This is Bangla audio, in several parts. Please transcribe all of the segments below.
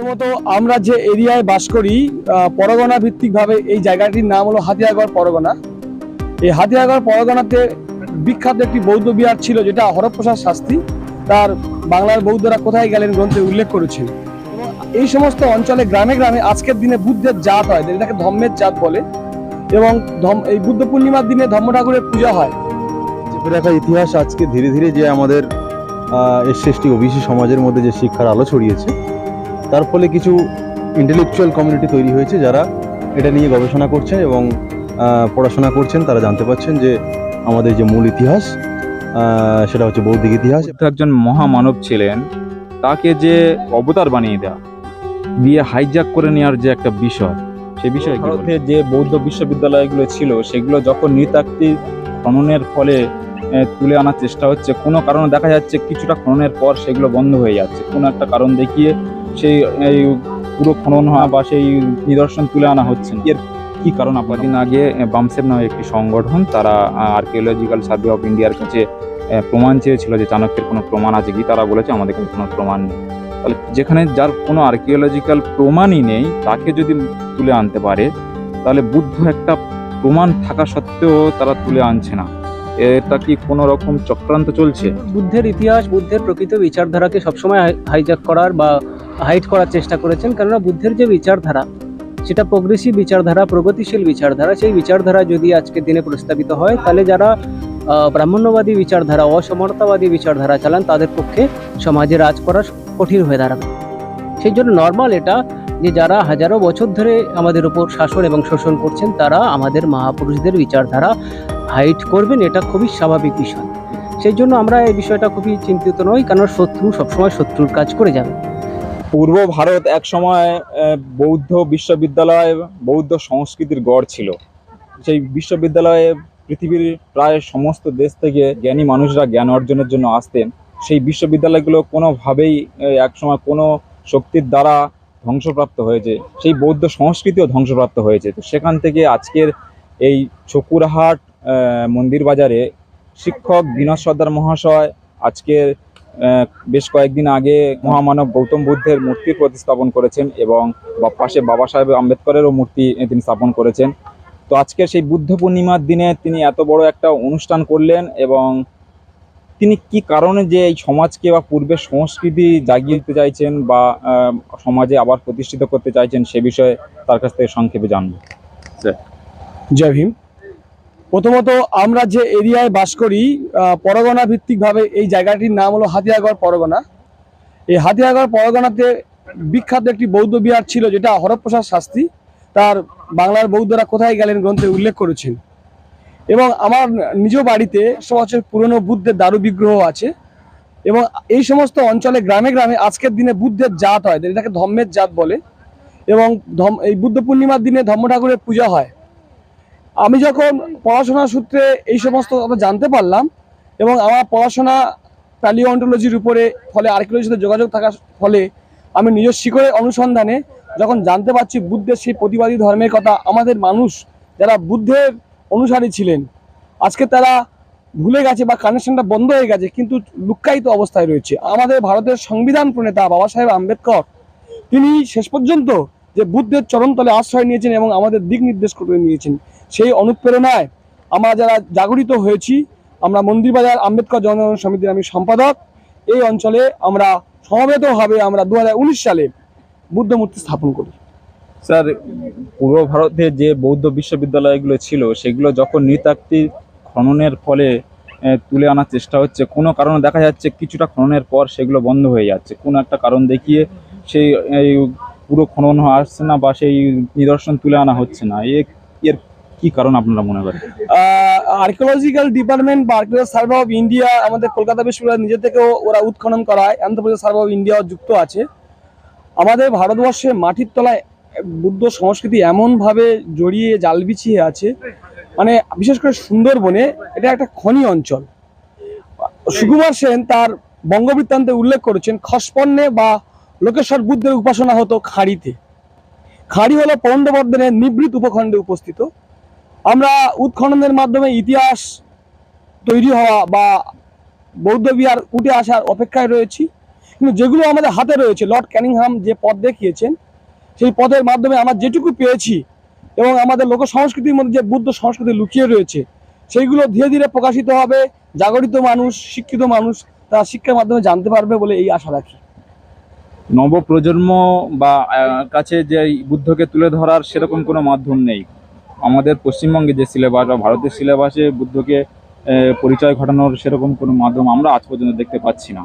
প্রথমত আমরা যে এরিয়ায় বাস করি পরগনা ভিত্তিকভাবে এই জায়গাটির নাম হলো হাতিয়াগড় পরগনা। এই হাতিয়াগড় পরগনাতে বিখ্যাত একটি বৌদ্ধ বিহার ছিল, যেটা হরপ্রসাদ শাস্তি তার বাংলার বৌদ্ধরা কোথায় গেলেন গ্রন্থে উল্লেখ করেছেন এবং এই সমস্ত অঞ্চলে গ্রামে গ্রামে আজকের দিনে বুদ্ধের জাত হয়, যেটাকে ধর্মের জাত বলে। এবং এই বুদ্ধ পূর্ণিমার দিনে ধর্ম ঠাকুরের পূজা হয়। রাখা ইতিহাস আজকে ধীরে ধীরে যে আমাদের এসসি এসটি ওবিসি সমাজের মধ্যে যে শিক্ষার আলো ছড়িয়েছে তার ফলে কিছু ইন্টেলেকচুয়াল কমিউনিটি তৈরি হয়েছে যারা এটা নিয়ে গবেষণা করছেন এবং পড়াশোনা করছেন। তারা জানতে পারছেন যে আমাদের যে মূল ইতিহাস সেটা হচ্ছে বৌদ্ধিক ইতিহাস। বুদ্ধ একজন মহামানব ছিলেন। তাকে যে অবতার বানিয়ে দেওয়া দিয়ে হাইজ্যাক করে নেওয়ার যে একটা বিষয় সে বিষয়ে ভারতে যে বৌদ্ধ বিশ্ববিদ্যালয়গুলো ছিল সেগুলো যখন নৃতাত্ত্বিক খননের ফলে তুলে আনার চেষ্টা হচ্ছে কোনো কারণে দেখা যাচ্ছে কিছুটা খননের পর সেগুলো বন্ধ হয়ে যাচ্ছে। কোনো একটা কারণ দেখিয়ে সেই এই পুরো খনন হওয়া বা সেই নিদর্শন তুলে আনা হচ্ছে না। এর কি কারণ আপনার? কদিন আগে বামসেব নামে একটি সংগঠন তারা আর্কিওলজিক্যাল সার্ভে অফ ইন্ডিয়ার কাছে প্রমাণ চেয়েছিল যে চাণক্যের কোনো প্রমাণ আছে কি? তারা বলেছে আমাদের কাছে কোনো প্রমাণ নেই। তাহলে যেখানে যার কোনো আর্কিওলজিক্যাল প্রমাণই নেই তাকে যদি তুলে আনতে পারে তাহলে বুদ্ধ একটা প্রমাণ থাকা সত্ত্বেও তারা তুলে আনছে না। এটা কি কোনো রকম চক্রান্ত চলছে? বুদ্ধের ইতিহাস বুদ্ধের প্রকৃত বিচারধারাকে সবসময় হাইজ্যাক করার বা হাইড করার চেষ্টা করেছেন। কেননা বুদ্ধের যে বিচারধারা, সেটা প্রগ্রেসিভ বিচারধারা, প্রগতিশীল বিচারধারা, সেই বিচারধারা যদি আজকের দিনে প্রস্তাবিত হয়, তাহলে যারা ব্রাহ্মণ্যবাদী বিচারধারা অসমর্থবাদী বিচারধারা চালান, তাদের পক্ষে সমাজে রাজ করা কঠিন হয়ে দাঁড়াবে। সেই জন্য নর্মাল এটা যে যারা হাজারো বছর ধরে আমাদের উপর শাসন এবং শোষণ করছেন, তারা আমাদের মহাপুরুষদের বিচারধারা হাইট করবেন, এটা খুবই স্বাভাবিক বিষয়। সেই জন্য আমরা এই বিষয়টা খুবই চিন্তিত নই কারণ শত্রু সবসময় শত্রুর কাজ করে যাবে। পূর্ব ভারত এক সময় বৌদ্ধ বিশ্ববিদ্যালয় বৌদ্ধ সংস্কৃতির গড় ছিল। সেই বিশ্ববিদ্যালয়ে পৃথিবীর প্রায় সমস্ত দেশ থেকে জ্ঞানী মানুষরা জ্ঞান অর্জনের জন্য আসতেন। সেই বিশ্ববিদ্যালয়গুলো কোনোভাবেই আহ, একসময় কোনো শক্তির দ্বারা ধ্বংসপ্রাপ্ত হয়েছে। সেই বৌদ্ধ সংস্কৃতিও ধ্বংসপ্রাপ্ত হয়েছে। তো সেখান থেকে আজকের এই ছকুরহাট মন্দির বাজারে শিক্ষক বিনোদ সর্দার মহাশয় আজকের বেশ কয়েকদিন আগে মহামানব গৌতম বুদ্ধের মূর্তি প্রতিস্থাপন করেছেন এবং পাশে বাবা সাহেব আম্বেদকরেরও মূর্তি তিনি স্থাপন করেছেন। তো আজকে সেই বুদ্ধ পূর্ণিমার দিনে তিনি এত বড় একটা অনুষ্ঠান করলেন এবং তিনি কি কারণে যে এই সমাজকে বা পূর্বের সংস্কৃতি জাগিয়ে দিতে চাইছেন বা সমাজে আবার প্রতিষ্ঠিত করতে চাইছেন সে বিষয়ে তার কাছ থেকে সংক্ষেপে জানব। জয় ভীম। প্রথমত আমরা যে এরিয়ায় বাস করি পরগনা ভিত্তিকভাবে এই জায়গাটির নাম হলো হাতিয়াগড় পরগনা। এই হাতিয়াগড় পরগনাতে বিখ্যাত একটি বৌদ্ধ বিহার ছিল, যেটা হরপ্রসাদ শাস্তি তার বাংলার বৌদ্ধরা কোথায় গেলেন গ্রন্থে উল্লেখ করেছেন। এবং আমার নিজ বাড়িতে সব হচ্ছে পুরনো বুদ্ধের দারু বিগ্রহ আছে। এবং এই সমস্ত অঞ্চলে গ্রামে গ্রামে আজকের দিনে বুদ্ধের জাত হয় এটাকে ধর্মের জাত বলে। এবং ধম- এই বুদ্ধ পূর্ণিমার দিনে ধর্ম ঠাকুরের পূজা হয়। আমি যখন পড়াশোনার সূত্রে এই সমস্ত কথা জানতে পারলাম এবং আমার পড়াশোনা প্যালিওন্টোলজির উপরে ফলে আর্কিওলজির সাথে যোগাযোগ থাকার ফলে আমি নিজের শিকড়ের অনুসন্ধানে যখন জানতে পারছি বুদ্ধের সেই প্রতিবাদী ধর্মের কথা, আমাদের মানুষ যারা বুদ্ধের অনুসারী ছিলেন, আজকে তারা ভুলে গেছে বা কানেকশনটা বন্ধ হয়ে গেছে, কিন্তু লুক্কায়িত অবস্থায় রয়েছে। আমাদের ভারতের সংবিধান প্রণেতা বাবা সাহেব আম্বেদকর, তিনি শেষ পর্যন্ত যে বুদ্ধের চরণতলে আশ্রয় নিয়েছেন এবং আমাদের দিক নির্দেশ করে নিয়েছেন। সেই অনুপ্রেরণায় আমরা যারা জাগরিত হয়েছি, আমরা মন্দিরবাজার আম্বেদকর জনগণ সমিতির আমি সম্পাদক। এই অঞ্চলে আমরা সমবেতভাবে আমরা দু হাজার উনিশ সালে বুদ্ধ মূর্তি স্থাপন করি। স্যার, পূর্ব ভারতে যে বৌদ্ধ বিশ্ববিদ্যালয়গুলো ছিল, সেগুলো যখন নৃতাত্ত্বিক খননের ফলে তুলে আনার চেষ্টা হচ্ছে, কোনো কারণে দেখা যাচ্ছে কিছুটা খননের পর সেগুলো বন্ধ হয়ে যাচ্ছে। কোনো একটা কারণ দেখিয়ে সেই পুরো খনন আসছে না বা সেই নিদর্শন তুলে আনা হচ্ছে না এর কি কারণ আপনারা মনে করেন? আর্কিওলজিক্যাল ডিপার্টমেন্ট বা আর্কিওলজিক্যাল সার্ভে অফ ইন্ডিয়া আমাদের কলকাতা বিশ্ববিদ্যালয় নিজে থেকেও ওরা উৎখনন করায় অ্যান্থ্রোপলজি সার্ভে অফ ইন্ডিয়া যুক্ত আছে। আমাদের ভারতবর্ষে মাটির তলায় বুদ্ধ সংস্কৃতি এমনভাবে জড়িয়ে জাল বিছিয়ে আছে মানে বিশেষ করে সুন্দরবনে এটা একটা খনি অঞ্চল। সুকুমার সেন তার বঙ্গবৃত্তান্তে উল্লেখ করেছেন, খসপন্নে বা লোকেশ্বর বুদ্ধের উপাসনা হতো খাঁড়িতে। খাঁড়ি হলো পরণ্ডবর্ধনের নিবৃত উপখণ্ডে উপস্থিত। আমরা উৎখননের মাধ্যমে ইতিহাস তৈরি হওয়া বা বৌদ্ধ বিহার উঠে আসার অপেক্ষায় রয়েছি। কিন্তু যেগুলো আমাদের হাতে রয়েছে, লর্ড ক্যানিংহাম যে পথ দেখিয়েছেন, সেই পথের মাধ্যমে আমরা যেটুকু পেয়েছি এবং আমাদের লোক সংস্কৃতির মধ্যে যে বুদ্ধ সংস্কৃতি লুকিয়ে রয়েছে, সেইগুলো ধীরে ধীরে প্রকাশিত হবে। জাগরিত মানুষ, শিক্ষিত মানুষ, তারা শিক্ষার মাধ্যমে জানতে পারবে বলে এই আশা রাখি। নবপ্রজন্ম বা কাছে যে বুদ্ধকে তুলে ধরার সেরকম কোনো মাধ্যম নেই। আমাদের পশ্চিমবঙ্গে যে সিলেবাস বা ভারতের সিলেবাসে বুদ্ধকে পরিচয় ঘটানোর সেরকম কোনো মাধ্যম আমরা আজ পর্যন্ত দেখতে পাচ্ছি না।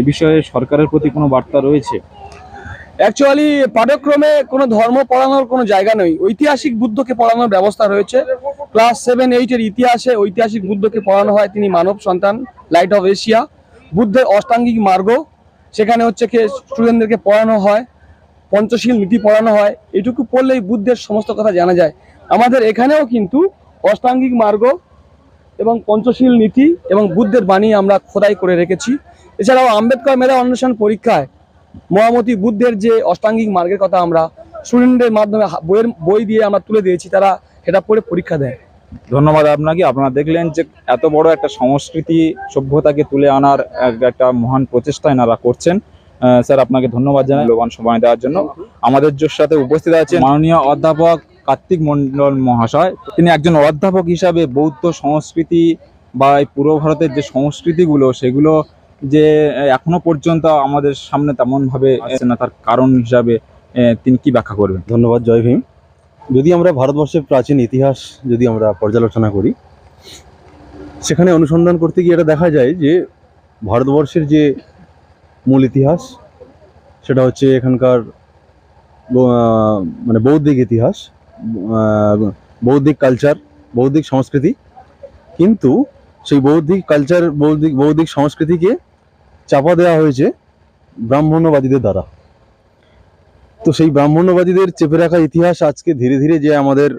এ বিষয়ে সরকারের প্রতি কোনো বার্তা রয়েছে? অ্যাকচুয়ালি পাঠ্যক্রমে কোনো ধর্ম পড়ানোর কোনো জায়গা নেই। ঐতিহাসিক বুদ্ধকে পড়ানোর ব্যবস্থা রয়েছে। ক্লাস সেভেন এইটের ইতিহাসে ঐতিহাসিক বুদ্ধকে পড়ানো হয়। তিনি মানব সন্তান লাইট অফ এশিয়া বুদ্ধের অষ্টাঙ্গিক মার্গ সেখানে হচ্ছে কি স্টুডেন্টদেরকে পড়ানো হয়, পঞ্চশীল নীতি পড়ানো হয়, এটুকু পড়লেই বুদ্ধের সমস্ত কথা জানা যায়। আমাদের এখানেও কিন্তু অষ্টাঙ্গিক মার্গ এবং পঞ্চশীল নীতি এবং বুদ্ধের বাণী আমরা খোদাই করে রেখেছি। এছাড়াও আম্বেদকর মেধা অন্বেষণ পরীক্ষায় মহামতি বুদ্ধের যে অষ্টাঙ্গিক মার্গের কথা আমরা স্টুডেন্টদের মাধ্যমে বইয়ের, বই দিয়ে আমরা তুলে দিয়েছি, তারা সেটা পড়ে পরীক্ষা দেয়। ধন্যবাদ আপনাকে। আপনারা দেখলেন যে এত বড় একটা সংস্কৃতি সভ্যতাকে তুলে আনার একটা মহান প্রচেষ্টা এনারা করছেন। স্যার, আপনাকে ধন্যবাদ জানাই। মূল্যবান সময় দেওয়ার জন্য। আমাদের জোর সাথে উপস্থিত আছেন মাননীয় অধ্যাপক কার্তিক মন্ডল মহাশয়। তিনি একজন অধ্যাপক হিসাবে বৌদ্ধ সংস্কৃতি বা এই পূর্ব ভারতের যে সংস্কৃতিগুলো, সেগুলো যে এখনও পর্যন্ত আমাদের সামনে তেমনভাবে না, তার কারণ হিসাবে তিনি কি ব্যাখ্যা করবেন? ধন্যবাদ, জয় ভীম। যদি আমরা ভারতবর্ষের প্রাচীন ইতিহাস যদি আমরা পর্যালোচনা করি, সেখানে অনুসন্ধান করতে গিয়ে এটা দেখা যায় যে ভারতবর্ষের যে মূল ইতিহাস, সেটা হচ্ছে এখানকার মানে বৌদ্ধিক ইতিহাস বৌদ্ধিক কালচার বৌদ্ধিক সংস্কৃতি। কিন্তু সেই বৌদ্ধিক কালচার বৌদ্ধিক বৌদ্ধিক সংস্কৃতিকে চাপা দেওয়া হয়েছে ব্রাহ্মণ্যবাদীদের দ্বারা। তো সেই ব্রাহ্মণ্যবাদীদের চেপে রাখা ইতিহাস আজকে ধীরে ধীরে যে আমাদের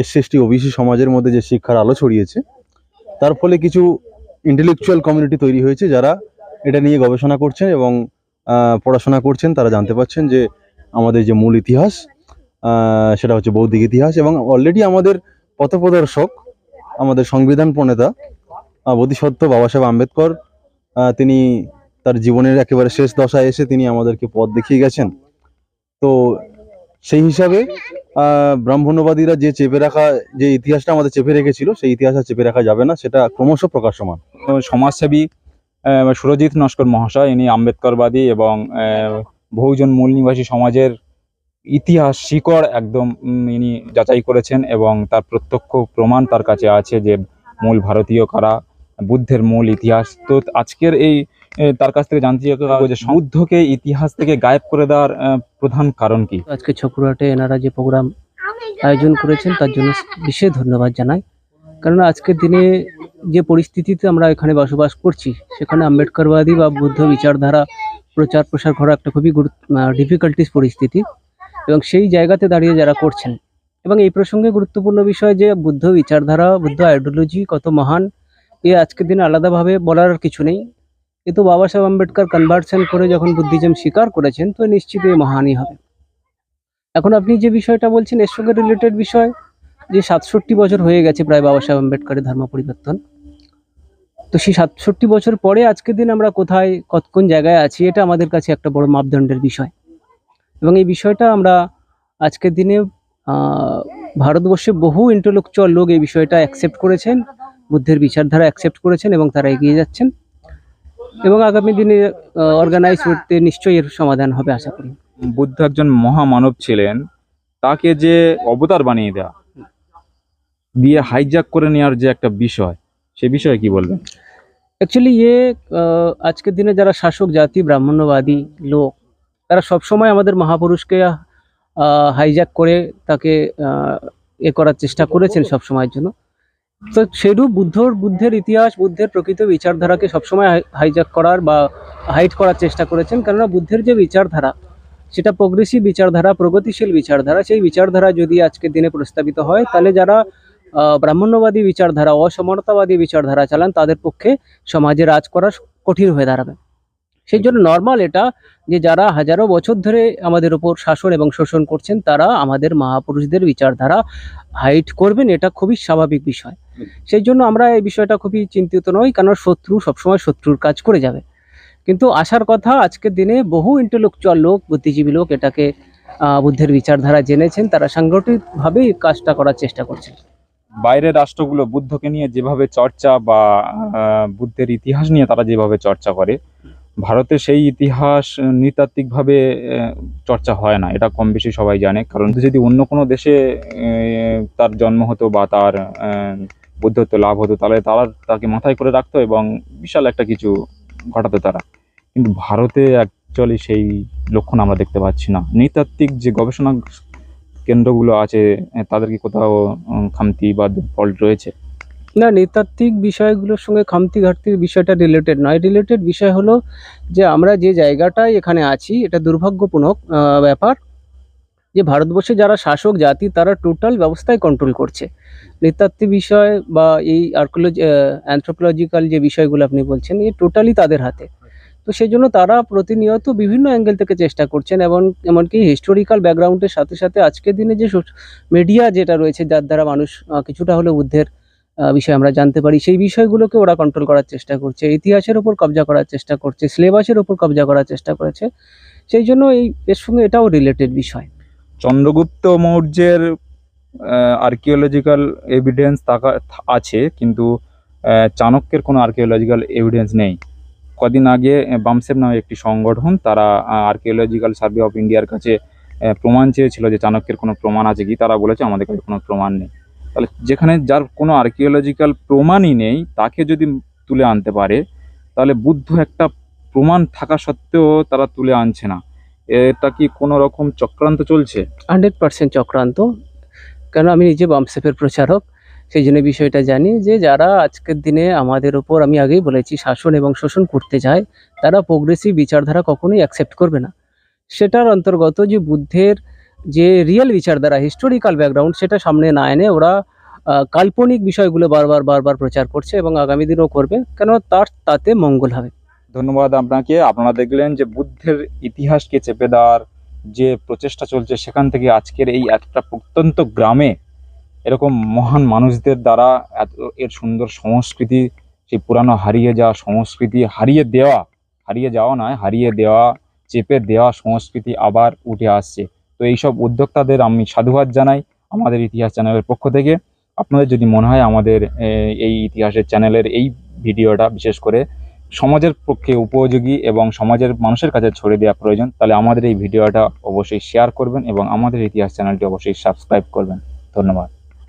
এস এসটি ওবিসি সমাজের মধ্যে যে শিক্ষার আলো ছড়িয়েছে, তার ফলে কিছু ইন্টেলেকচুয়াল কমিউনিটি তৈরি হয়েছে যারা এটা নিয়ে গবেষণা করছেন এবং পড়াশোনা করছেন। তারা জানতে পারছেন যে আমাদের যে মূল ইতিহাস সেটা হচ্ছে বৌদ্ধিক ইতিহাস এবং অলরেডি আমাদের পথপ্রদর্শক, আমাদের সংবিধান প্রণেতা বোধিসত্ত্ব বাবা সাহেব আম্বেদকর তিনি তার জীবনের একেবারে শেষ দশায় এসে তিনি আমাদেরকে পথ দেখিয়ে গেছেন। তো সেই হিসাবে আহ, ব্রাহ্মণ্যবাদীরা যে চেপে রাখা যে ইতিহাসটা আমাদের চেপে রেখেছিল সেই ইতিহাস আর চেপে রাখা যাবে না সেটা ক্রমশ প্রকাশমান সমাজসেবী সুরজিৎ নস্কর মহাশয় ইনি আম্বেদকরবাদী এবং বহুজন মূল নিবাসী সমাজের ইতিহাস শিকড় একদম ইনি যাচাই করেছেন এবং তার প্রত্যক্ষ প্রমাণ তার কাছে আছে যে মূল ভারতীয় কারা বুদ্ধের মূল ইতিহাস। তো আজকের এই তার কাছ থেকে জানতে যে বুদ্ধকে ইতিহাস থেকে গায়েব করে দেওয়ার প্রধান কারণ কি? আজকে ছকুরহাটে এনারা যে প্রোগ্রাম আয়োজন করেছেন, তার জন্য বিশেষ ধন্যবাদ জানাই। কারণ আজকের দিনে যে পরিস্থিতিতে আমরা এখানে বসবাস করছি, সেখানে আম্বেদকরবাদী বা বুদ্ধ বিচারধারা প্রচার প্রসার করা একটা খুবই ডিফিকাল্টিস পরিস্থিতি। এবং সেই জায়গাতে দাঁড়িয়ে যারা করছেন, এবং এই প্রসঙ্গে গুরুত্বপূর্ণ বিষয় যে বুদ্ধ বিচারধারা, বুদ্ধ আইডিওলজি কত মহান, এ আজকের দিনে আলাদাভাবে বলার কিছু নেই। কিন্তু বাবা সাহেব আম্বেদকর কনভার্সন করে যখন বুদ্ধিজম স্বীকার করেছেন, তো নিশ্চিতই এ মহানই হবে। এখন আপনি যে বিষয়টা বলছেন, এর সঙ্গে রিলেটেড বিষয়, যে সাতষট্টি বছর হয়ে গেছে প্রায় বাবা সাহেব আম্বেদকরের ধর্ম পরিবর্তন। তো সেই সাতষট্টি বছর পরে আজকের দিন আমরা কোথায়, কত, কোন জায়গায় আছি, এটা আমাদের কাছে একটা বড় মাপদণ্ডের বিষয়। এবং এই বিষয়টা আমরা আজকের দিনে ভারতবর্ষে বহু ইন্টেলেকচুয়াল লোক এই বিষয়টা অ্যাকসেপ্ট করেছেন, বুদ্ধের বিচারধারা অ্যাকসেপ্ট করেছেন এবং তারা এগিয়ে যাচ্ছেন। এবং আগামী দিনে অর্গানাইজ করতে নিশ্চয়ই এর সমাধান হবে আশা করি। বুদ্ধ একজন মহামানব ছিলেন তাকে যে অবতার বানিয়ে দেওয়া দিয়ে হাইজ্যাক করে নেওয়ার যে একটা বিষয় সে বিষয়ে কি বলবেন? অ্যাকচুয়ালি ইয়ে আজকের দিনে যারা শাসক জাতি ব্রাহ্মণ্যবাদী লোক তারা সবসময় আমাদের মহাপুরুষকে হাইজ্যাক করে তাকে এ করার চেষ্টা করেছেন সব সময়ের জন্য। তো সেরূপ বুদ্ধর, বুদ্ধের ইতিহাস, বুদ্ধের প্রকৃত বিচারধারাকে সবসময় হাইজ্যাক করার বা হাইট করার চেষ্টা করেছেন। কেননা বুদ্ধের যে বিচারধারা, সেটা প্রগ্রেসিভ বিচারধারা, প্রগতিশীল বিচারধারা, সেই বিচারধারা যদি আজকের দিনে প্রস্তাবিত হয়, তাহলে যারা ব্রাহ্মণ্যবাদী বিচারধারা অসমর্থাবাদী বিচারধারা চালান, তাদের পক্ষে সমাজে রাজ করা কঠিন হয়ে দাঁড়াবে। সেই জন্য নর্মাল এটা যে যারা হাজারো বছর ধরে আমাদের ওপর শাসন এবং শোষণ করছেন, তারা আমাদের মহাপুরুষদের বিচারধারা হাইট করবেন, এটা খুবই স্বাভাবিক বিষয়। সেই জন্য আমরা এই বিষয়টা খুবই চিন্তিত নই কারণ শত্রু সবসময় শত্রুর কাজ করে যাবে। কিন্তু আসার কথা, আজকের দিনে বহু ইন্টেলেকচুয়াল লোক, বুদ্ধিজীবী লোক এটাকে বুদ্ধের বিচারধারা জেনেছেন, তারা সাংগঠনিকভাবেই কাজটা করার চেষ্টা করছেন। বাইরের রাষ্ট্রগুলো বুদ্ধকে নিয়ে যেভাবে চর্চা বা বুদ্ধের ইতিহাস নিয়ে তারা যেভাবে চর্চা করে ভারতে সেই ইতিহাস নৃতাত্ত্বিকভাবে চর্চা হয় না, এটা কম বেশি সবাই জানে। কারণ যদি অন্য কোনো দেশে তার জন্ম হতো বা তার বুদ্ধত্ব লাভ হতো, তাহলে তারা তাকে মাথায় করে রাখতো এবং বিশাল একটা কিছু ঘটাতো তারা। কিন্তু ভারতে অ্যাকচুয়ালি সেই লক্ষণ আমরা দেখতে পাচ্ছি না। নৃতাত্ত্বিক যে গবেষণা কেন্দ্রগুলো আছে, তাদের কি কোথাও খামতি বা ফল্ট রয়েছে? না নৃতাত্ত্বিক বিষয়গুলোর সঙ্গে খামতি ঘাটতির বিষয়টা রিলেটেড নয়। রিলেটেড বিষয় হলো যে আমরা যে জায়গাটায় এখানে আছি এটা দুর্ভাগ্যপূর্ণ ব্যাপার যে ভারতবর্ষে যারা শাসক জাতি তারা টোটাল ব্যবস্থায় কন্ট্রোল করছে। নৃতাত্ত্বিক বিষয় বা এই আর্কোলজি অ্যান্থ্রোপোলজিক্যাল যে বিষয়গুলো আপনি বলছেন এই টোটালি তাদের হাতে। তো সেই জন্য তারা প্রতিনিয়ত বিভিন্ন অ্যাঙ্গেল থেকে চেষ্টা করছেন এবং এমনকি হিস্টোরিক্যাল ব্যাকগ্রাউন্ডের সাথে সাথে আজকের দিনে যে মিডিয়া যেটা রয়েছে যার দ্বারা মানুষ কিছুটা হলেও বুদ্ধের আহ, বিষয়ে আমরা জানতে পারি। সেই বিষয়গুলোকে ওরা কন্ট্রোল করার চেষ্টা করছে। ইতিহাসের ওপর কবজা করার চেষ্টা করছে। সিলেবাসের ওপর কবজা করার চেষ্টা করেছে। সেই জন্য এই, এর সঙ্গে এটাও রিলেটেড বিষয়। চন্দ্রগুপ্ত মৌর্যের আর্কিওলজিক্যাল এভিডেন্স থাকা, আছে, কিন্তু চাণক্যের কোনো আর্কিওলজিক্যাল এভিডেন্স নেই। কদিন আগে বামসেব নামে একটি সংগঠন, তারা আর্কিওলজিক্যাল সার্ভে অফ ইন্ডিয়ার কাছে প্রমাণ চেয়েছিল যে চাণক্যের কোনো প্রমাণ আছে কি। তারা বলেছে, আমাদের কাছে কোনো প্রমাণ নেই। তাহলে যেখানে যার কোনো আর্কিওলজিক্যাল প্রমাণই নেই, তাকে যদি তুলে আনতে পারে, তাহলে বুদ্ধ একটা প্রমাণ থাকা সত্ত্বেও তারা তুলে আনছে না। এটা কি কোনো রকম চক্রান্ত চলছে? হান্ড্রেড পার্সেন্ট চক্রান্ত। কেন আমি নিজে বামসেপের প্রচারক, সেই জন্য বিষয়টা জানি যে যারা আজকের দিনে আমাদের ওপর আমি আগেই বলেছি, শাসন এবং শোষণ করতে যায় তারা প্রোগ্রেসিভ বিচারধারা কখনোই অ্যাকসেপ্ট করবে না। সেটার অন্তর্গত যে বুদ্ধের যে রিয়েল বিচারধারা হিস্টোরিক্যাল ব্যাকগ্রাউন্ড সেটা সামনে না এনে ওরা কাল্পনিক বিষয়গুলো বারবার বারবার প্রচার করছে এবং আগামী দিনও করবে, কেন তার তাতে মঙ্গল হবে। ধন্যবাদ আপনাকে। আপনারা দেখলেন যে বুদ্ধের ইতিহাসকে চেপে দেওয়ার যে প্রচেষ্টা চলছে, সেখান থেকে আজকের এই একটা প্রত্যন্ত গ্রামে এরকম মহান মানুষদের দ্বারা এত, এর সুন্দর সংস্কৃতি, সেই পুরানো হারিয়ে যাওয়া সংস্কৃতি হারিয়ে দেওয়া, হারিয়ে যাওয়া নয়, হারিয়ে দেওয়া, চেপে দেওয়া সংস্কৃতি আবার উঠে আসছে। তো এইসব উদ্যোক্তাদের আমি সাধুবাদ জানাই আমাদের ইতিহাস চ্যানেলের পক্ষ থেকে। আপনাদের যদি মনে হয় আমাদের এই ইতিহাসের চ্যানেলের এই ভিডিওটা, বিশেষ করে সমাজের পক্ষে উপযোগী এবং সমাজের মানুষের কাছে ছড়িয়ে দেওয়া প্রয়োজন, তাহলে আমাদের এই ভিডিওটা অবশ্যই শেয়ার করবেন এবং আমাদের ইতিহাস চ্যানেলটি অবশ্যই সাবস্ক্রাইব করবেন। ধন্যবাদ।